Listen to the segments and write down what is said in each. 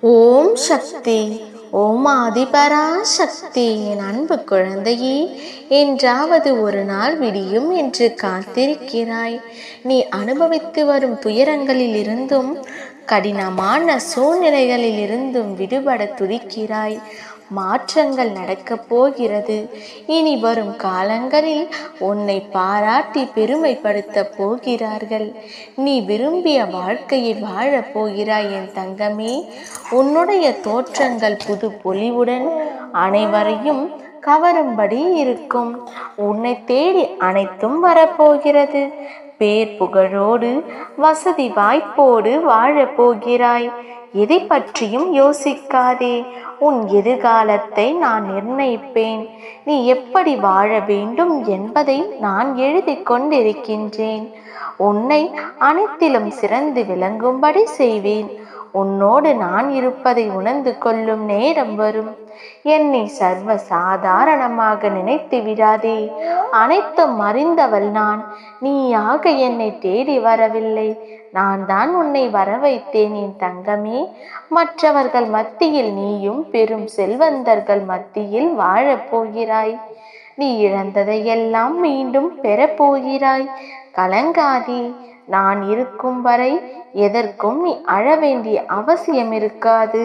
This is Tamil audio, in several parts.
ஓம் சக்தி. ஓம் ஆதிபரா சக்தி என் அன்பு குழந்தையே என்றாவது ஒரு நாள் விடியும் என்று காத்திருக்கிறாய். நீ அனுபவித்து வரும் துயரங்களில் இருந்தும் கடினமான சூழ்நிலைகளில் இருந்தும் விடுபட துடிக்கிறாய் மாற்றங்கள் நடக்கப் போகிறது. இனி வரும் காலங்களில் உன்னை பாராட்டி பெருமைப்படுத்த போகிறார்கள். நீ விரும்பிய வாழ்க்கையை வாழப் போகிறாய் என் தங்கமே. உன்னுடைய தோற்றங்கள் புது பொலிவுடன் அனைவரையும் கவரும்படி இருக்கும். உன்னை தேடி அனைத்தும் வரப்போகிறது. பேர் புகழோடு வசதி வாய்ப்போடு வாழப்போகிறாய். எதை பற்றியும் யோசிக்காதே. உன் எதிர்காலத்தை நான் நிர்ணயிப்பேன். நீ எப்படி வாழ வேண்டும் என்பதை நான் எழுதி கொண்டிருக்கின்றேன். உன்னை அனைத்திலும் சிறந்து விளங்கும்படி செய்வேன். உன்னோடு நான் இருப்பதை உணர்ந்து கொள்ளும் நேரம் வரும். என்னை சர்வ சாதாரணமாக நினைத்து விடாதே. அனைத்தும் அறிந்தவள் நான். நீயாக என்னை தேடி வரவில்லை. நான் தான் உன்னை வர வைத்தேன் என் தங்கமே. மற்றவர்கள் மத்தியில் நீயும் பெரும் செல்வந்தர்கள் மத்தியில் வாழப் போகிறாய். நீ இழந்ததையெல்லாம் மீண்டும் பெறப்போகிறாய் கலங்காதே. நான் இருக்கும் வரை எதற்கும் நீ அழ வேண்டிய அவசியம் இருக்காது.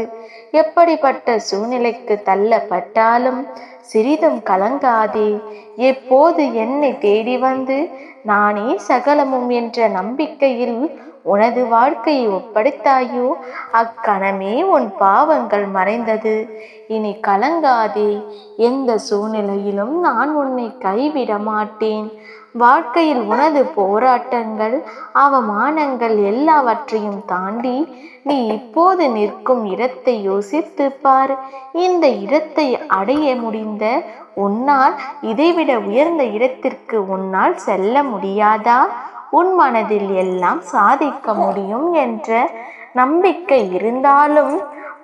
எப்படிப்பட்ட சூழ்நிலைக்கு தள்ளப்பட்டாலும் சிறிதும் கலங்காதே. எப்போது என்னை தேடி வந்து நானே சகலமும் என்ற நம்பிக்கையில் உனது வாழ்க்கையை ஒப்படைத்தாயோ? அக்கணமே உன் பாவங்கள் மறைந்தது. இனி கலங்காதே. எந்த சூழ்நிலையிலும் நான் உன்னை கைவிட மாட்டேன். வாழ்க்கையில் உனது போராட்டங்கள் அவமானங்கள் எல்லாவற்றையும் தாண்டி நீ இப்போது நிற்கும் இடத்தை யோசித்து பார். இந்த இடத்தை அடைய முடிந்த உன்னால் இதைவிட உயர்ந்த இடத்திற்கு உன்னால் செல்ல முடியாதா? உன் மனதில் எல்லாம் சாதிக்க முடியும் என்ற நம்பிக்கை இருந்தாலும்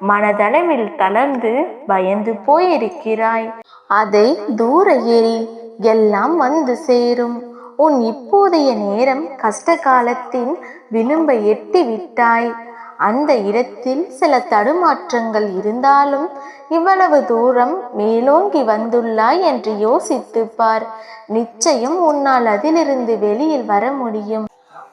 மனதளவில் தளர்ந்து பயந்து போயிருக்கிறாய். அதை தூர ஏறி எல்லாம் வந்து சேரும். உன் இப்போதைய நேரம் கஷ்ட காலத்தின் விளிம்பை எட்டி விட்டாய் அந்த இடத்தில் சில தடுமாற்றங்கள் இருந்தாலும் இவ்வளவு தூரம் மேலோங்கி வந்துள்ளாய் என்று யோசித்துப்பார். நிச்சயம் உன்னால் அதிலிருந்து வெளியில் வர முடியும்.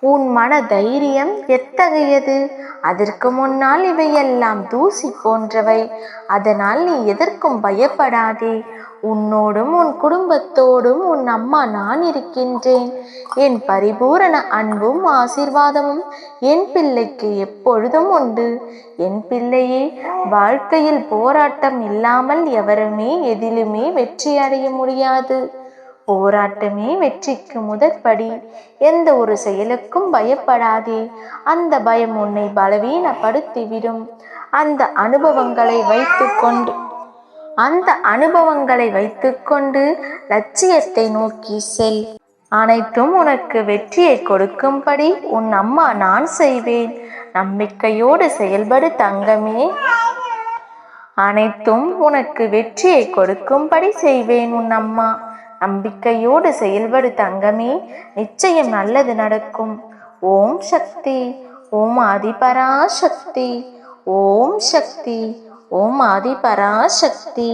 உன் மன தைரியம் எத்தகையது? அதற்கு முன்னால் இவையெல்லாம் தூசி போன்றவை. அதனால் நீ எதற்கும் பயப்படாதே. உன்னோடும் உன் குடும்பத்தோடும் உன் அம்மா நான் இருக்கின்றேன். என் பரிபூரண அன்பும் ஆசீர்வாதமும் என் பிள்ளைக்கு எப்பொழுதும் உண்டு. என் பிள்ளையே வாழ்க்கையில் போராட்டம் இல்லாமல் எவருமே எதிலுமே வெற்றி அடைய முடியாது. போராட்டமே வெற்றிக்கு முதற்படி. எந்த ஒரு செயலுக்கும் பயப்படாதே. அந்த பயம் உன்னை பலவீனப்படுத்திவிடும். அந்த அனுபவங்களை வைத்துக்கொண்டு அந்த அனுபவங்களை வைத்துக்கொண்டு லட்சியத்தை நோக்கி செல். அனைத்தும் உனக்கு வெற்றியை கொடுக்கும்படி உன் அம்மா நான் செய்வேன். நம்பிக்கையோடு செயல்படு தங்கமே. அனைத்தும் உனக்கு வெற்றியை கொடுக்கும்படி செய்வேன் உன் அம்மா. நம்பிக்கையோடு செயல்படு தங்கமே நிச்சயம் நல்லது நடக்கும். ஓம் சக்தி ஓம் ஆதிபரா சக்தி ஓம் சக்தி ஓம் ஆதிபரா சக்தி